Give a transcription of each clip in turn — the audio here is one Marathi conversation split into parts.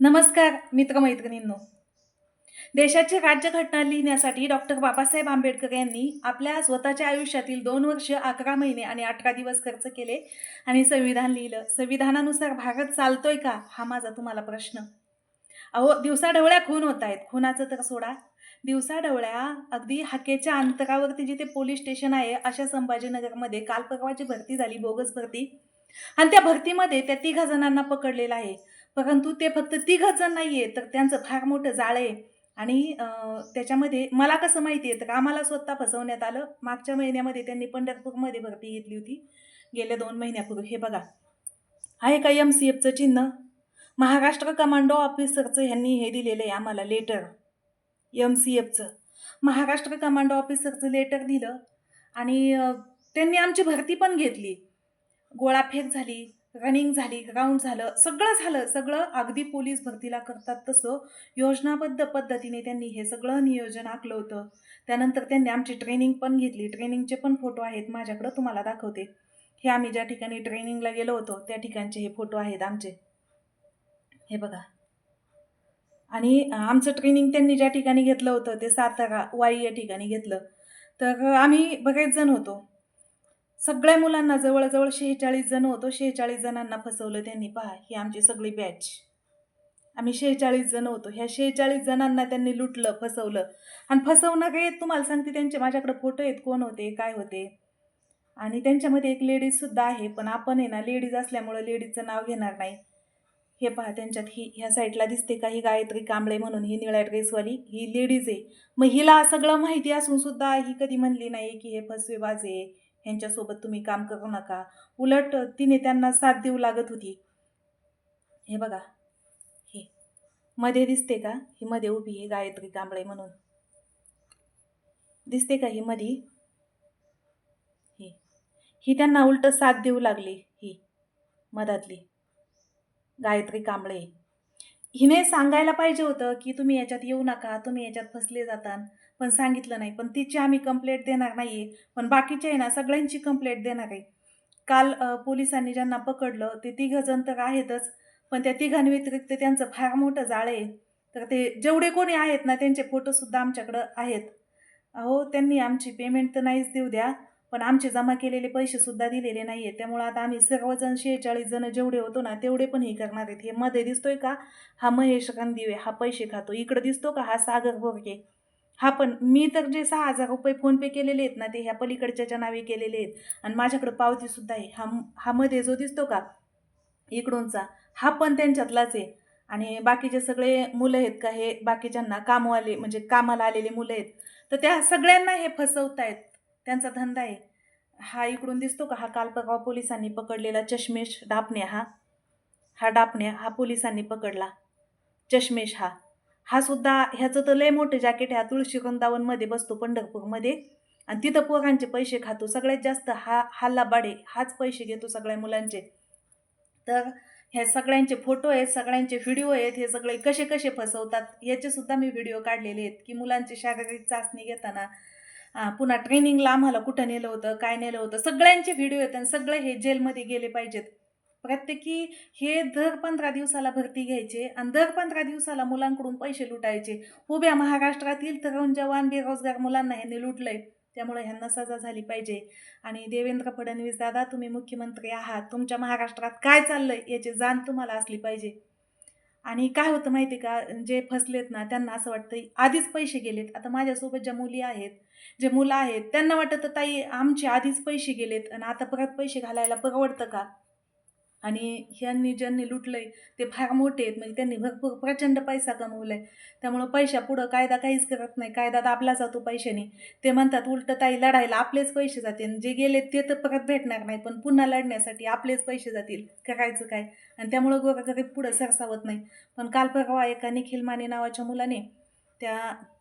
नमस्कार मित्रमैत्रिणींनो. देशाची राज्यघटना लिहिण्यासाठी डॉक्टर बाबासाहेब आंबेडकर यांनी आपल्या स्वतःच्या आयुष्यातील दोन वर्ष अकरा महिने आणि अठरा दिवस खर्च केले आणि संविधान लिहिलं. संविधानानुसार भारत चालतोय का? हा माझा तुम्हाला प्रश्न. अहो दिवसाढवळ्या खून होत आहेत. खुनाचं तर सोडा. दिवसाढवळ्या अगदी हाकेच्या अंतरावरती जिथे पोलीस स्टेशन आहे अशा संभाजीनगरमध्ये काल परवाची भरती झाली बोगस भरती. आणि त्या भरतीमध्ये त्या तिघा जणांना पकडलेलं आहे. परंतु ते फक्त तिघच जण नाही आहे तर त्यांचं फार मोठं जाळं आहे. आणि त्याच्यामध्ये मला कसं माहिती आहे तर आम्हाला स्वतः फसवण्यात आलं. मागच्या महिन्यामध्ये त्यांनी पंढरपूरमध्ये भरती घेतली होती. गेल्या दोन महिन्यापूर्वी. हे बघा. आहे का एम सी एफचं चिन्ह. महाराष्ट्र कमांडो ऑफिसरचं ह्यांनी हे दिलेलं आहे आम्हाला लेटर एम सी एफचं महाराष्ट्र कमांडो ऑफिसरचं लेटर दिलं. आणि त्यांनी आमची भरती पण घेतली. गोळाफेक झाली. रनिंग झाली राऊंड झालं सगळं झालं सगळं अगदी पोलीस भरतीला करतात तसं योजनाबद्ध पद्धतीने त्यांनी हे सगळं नियोजन आखलं होतं. त्यानंतर त्यांनी आमची ट्रेनिंग पण घेतली. ट्रेनिंगचे पण फोटो आहेत माझ्याकडं तुम्हाला दाखवते. हे आम्ही ज्या ठिकाणी ट्रेनिंगला गेलो होतो त्या ठिकाणचे हे फोटो आहेत आमचे. हे बघा. आणि आमचं ट्रेनिंग त्यांनी ज्या ठिकाणी घेतलं होतं ते सातारा वाई या ठिकाणी घेतलं. तर आम्ही बरेच जण होतो. सगळ्या मुलांना जवळजवळ शेहेचाळीस जण होतो. शेहेचाळीस जणांना फसवलं त्यांनी. पहा ही आमची सगळी बॅच आम्ही शेहेचाळीस जण होतो. ह्या शेहेचाळीस जणांना त्यांनी लुटलं फसवलं. आणि फसवणं काय तुम्हाला सांगते त्यांचे माझ्याकडे फोटो आहेत. कोण होते? काय होते? आणि त्यांच्यामध्ये एक लेडीजसुद्धा आहे. पण आपण आहे ना लेडीज असल्यामुळं लेडीजचं नाव घेणार नाही. हे पहा त्यांच्यात ही ह्या साईडला दिसते का? ही गायत्री कांबळे म्हणून ही निळ्या ड्रेसवाली ही लेडीज आहे. मग हिला सगळं माहिती असून सुद्धा ही कधी म्हणली नाही की हे फसवेबाज आहे. ह्यांच्यासोबत तुम्ही काम करू नका. उलट तिने त्यांना साथ देऊ लागत होती. हे बघा हे मध्ये दिसते का? ही मध्ये उभी आहे गायत्री कांबळे म्हणून. दिसते का ही मधी? ही. ही त्यांना उलट साथ देऊ लागली ही मधातली गायत्री कांबळे. हिने सांगायला पाहिजे होतं की तुम्ही याच्यात येऊ नका तुम्ही याच्यात फसले जाता पण सांगितलं नाही. पण तिची आम्ही कंप्लेंट देणार नाही आहे पण बाकीचे आहे ना सगळ्यांची कंप्लेंट देणार आहे. काल पोलिसांनी ज्यांना पकडलं ते तिघंजण तर आहेतच. पण त्या तिघांव्यतिरिक्त त्यांचं फार मोठं जाळं आहे. तर ते जेवढे कोणी आहेत ना त्यांचे फोटोसुद्धा आमच्याकडं आहेत. अहो त्यांनी आमची पेमेंट तर नाहीच देऊ द्या. पण आमचे जमा केलेले पैसेसुद्धा दिलेले नाही आहेत त्यामुळं आता आम्ही सर्वजण शेहेचाळीस जण जेवढे होतो ना तेवढे पण हे करणार आहेत. हे मध्ये दिसतोय का? हा महेश गांधी हा पैसे खातो. इकडं दिसतो का? हा सागर भोरके हा पण मी तर जे सहा हजार रुपये फोनपे केलेले आहेत ना ते ह्या पलीकडच्याच्या नावे केलेले आहेत. आणि माझ्याकडं पावतीसुद्धा आहे. हा हा मध्ये जो दिसतो का इकडूनचा हा पण त्यांच्यातलाच आहे. आणि बाकीचे सगळे मुलं आहेत का हे बाकीच्यांना कामवाले म्हणजे कामाला आलेले मुलं आहेत तर त्या सगळ्यांना हे फसवतायत. त्यांचा धंदा आहे. हा इकडून दिसतो का हा काल परवा पोलिसांनी पकडलेला चष्मेश डापणे हा. हा डापणे हा पोलिसांनी पकडला. चष्मेश हा. हा सुद्धा ह्याचं तर लय मोठं जॅकेट ह्या तुळशी वृंदावनमध्ये बसतो पंढरपूरमध्ये. आणि तिथं पोरांचे पैसे खातो. सगळ्यात जास्त हा हल्ला बाडे हाच पैसे घेतो सगळ्या मुलांचे. तर ह्या सगळ्यांचे फोटो आहेत सगळ्यांचे व्हिडिओ आहेत हे सगळे कसे कसे फसवतात याचे सुद्धा मी व्हिडिओ काढलेले आहेत. की मुलांची शारीरिक चाचणी घेताना पुन्हा ट्रेनिंगला आम्हाला कुठं नेलं होतं काय नेलं होतं सगळ्यांचे व्हिडिओ आहेत आणि सगळे हे जेलमध्ये गेले पाहिजेत. प्रत्येकी हे दर पंधरा दिवसाला भरती घ्यायचे आणि दर पंधरा दिवसाला मुलांकडून पैसे लुटायचे. उभ्या महाराष्ट्रातील तरुण जवान बेरोजगार मुलांना ह्यांनी लुटलंय. त्यामुळे ह्यांना सजा झाली पाहिजे. आणि देवेंद्र फडणवीस दादा तुम्ही मुख्यमंत्री आहात. तुमच्या महाराष्ट्रात काय चाललंय याची जाण तुम्हाला असली पाहिजे. आणि काय होतं माहिती आहे का? जे फसलेत ना त्यांना असं वाटतं आधीच पैसे गेलेत. आता माझ्यासोबत ज्या मुली आहेत जे मुलं आहेत त्यांना वाटतं ताई आमचे आधीच पैसे गेलेत आणि आता परत पैसे घालायला परवडतं का? आणि ह्यांनी ज्यांनी लुटलंय ते फार मोठे आहेत. म्हणजे त्यांनी भरपूर प्रचंड पैसा कमवलाय. त्यामुळं पैशा पुढं कायदा काहीच करत नाही. कायदा दाबला जातो पैशाने. ते म्हणतात उलटं ताई लढायला आपलेच पैसे जातील. जे गेले ते तर परत भेटणार नाही पण पुन्हा लढण्यासाठी आपलेच पैसे जातील. करायचं काय? आणि त्यामुळं गोरगरीब पुढं सरसावत नाही. पण काल परवा एका निखिल माने नावाच्या मुलाने त्या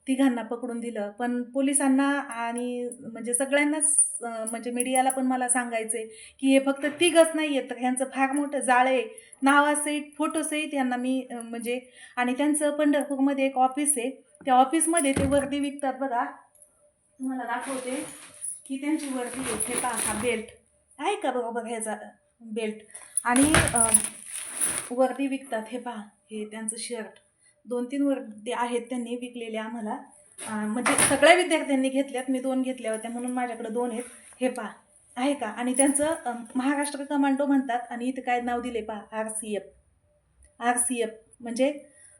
तिघांना पकडून दिलं. पण पोलिसांना आणि म्हणजे सगळ्यांनाच म्हणजे मीडियाला पण मला सांगायचं आहे की हे फक्त तिघच नाही आहेत तर ह्यांचं फार मोठं जाळं आहे. नावासहित फोटोसहित यांना मी म्हणजे आणि त्यांचं पंढरपूरमध्ये एक ऑफिस आहे. त्या ऑफिसमध्ये ते वर्दी विकतात बघा. तुम्हाला दाखवते की त्यांची वर्दी आहे. हे पहा हा बेल्ट आहे का बरोबर ह्याचा बेल्ट आणि वर्दी विकतात. हे पहा हे त्यांचं शर्ट दोन तीन वर आहेत त्यांनी विकलेले आम्हाला. म्हणजे सगळ्या विद्यार्थ्यांनी घेतल्यात मी दोन घेतल्या होत्या म्हणून माझ्याकडे दोन आहेत. हे पहा आहे का? आणि त्यांचं महाराष्ट्र कमांडो म्हणतात आणि इथं काय नाव दिले पहा? R C F. R C F म्हणजे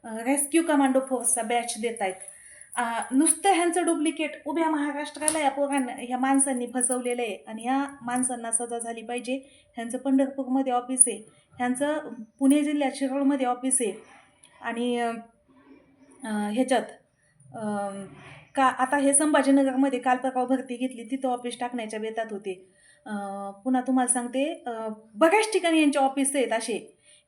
रेस्क्यू कमांडो फोर्सचा बॅच देत आहेत नुसतं ह्यांचं डुप्लिकेट उभ्या महाराष्ट्राला या पोरांना ह्या माणसांनी फसवलेलं आहे. आणि ह्या माणसांना सजा झाली पाहिजे. ह्यांचं पंढरपूरमध्ये ऑफिस आहे. ह्यांचं पुणे जिल्ह्यात शिरोळमध्ये ऑफिस आहे. आणि ह्याच्यात का आता हे संभाजीनगरमध्ये काल परवा भरती घेतली तिथं ऑफिस टाकण्याच्या बेतात होते. पुन्हा तुम्हाला सांगते बऱ्याच ठिकाणी यांचे ऑफिस आहेत असे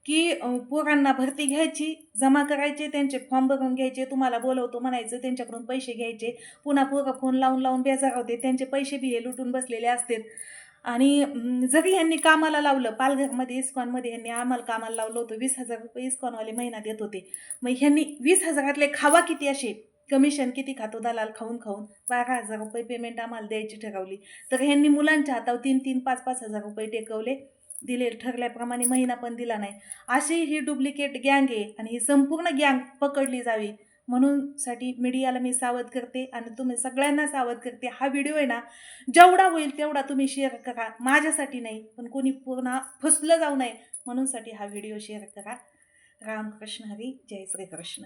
की पोरांना भरती घ्यायची जमा करायचे त्यांचे फॉर्म भरून घ्यायचे तुम्हाला बोलवतो म्हणायचं त्यांच्याकडून पैसे घ्यायचे पुन्हा पोरं फोन लावून लावून बेजार होते त्यांचे पैसे बी हे लुटून बसलेले असतात. आणि जरी यांनी कामाला लावलं पालघरमध्ये इस्कॉनमध्ये यांनी आम्हाला कामाला लावलं होतं वीस हजार रुपये इस्कॉनवाले महिना देत होते. मग ह्यांनी वीस हजारातले खावा किती असे? कमिशन किती खातो? दलाल खाऊन खाऊन बारा हजार रुपये पेमेंट आम्हाला द्यायची ठरवली. तर ह्यांनी मुलांच्या हातावर तीन तीन पाच पाच हजार रुपये टेकवले. दिले ठरल्याप्रमाणे महिना पण दिला नाही. अशी ही डुप्लिकेट गँग आहे आणि ही संपूर्ण गँग पकडली जावी. म्हणून साठी मीडियाला मी सावध करते आणि तुम्ही सगळ्यांना सावध करते. हा व्हिडिओ आहे ना जेवढा होईल तेवढा तुम्ही शेअर करा. माझ्यासाठी नाही पण कोणी पुन्हा फसलं जाऊ नये. म्हणूनसाठी हा व्हिडिओ शेअर करा. रामकृष्ण हरी जय श्रीकृष्ण.